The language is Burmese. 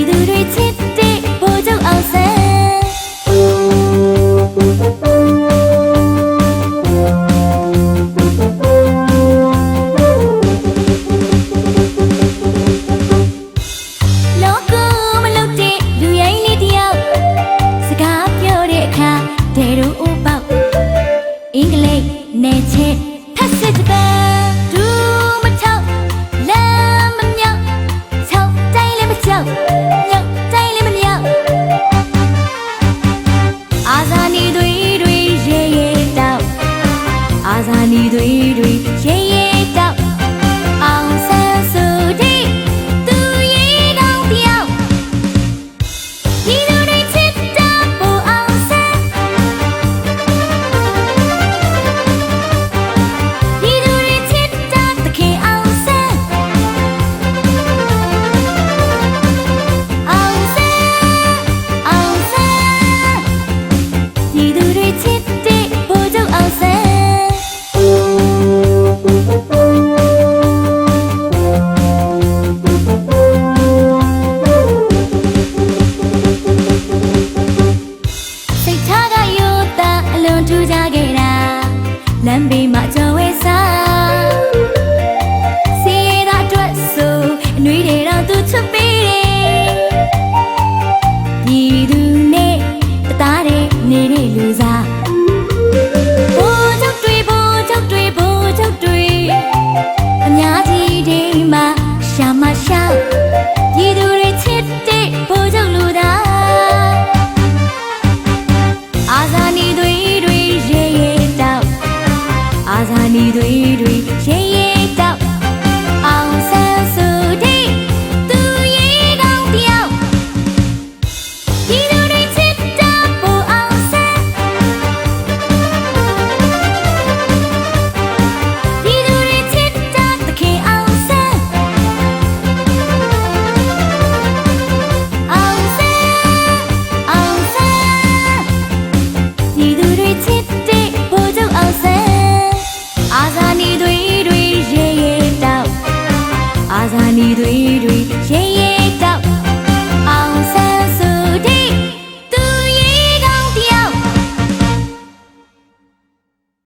이들을 짙 လမ်းဘေးမှာကြော်ဝဲစားစီရတာအတွက်ဆိုအနှွေးတွေတော့သူချပေးတယ်ဒီသူနဲ့တသားတဲ့နေတဲ့လူစားရှာမရှာဒီသူတွေချစ်တဲ့ဘိုးကြောင့်လူသား need we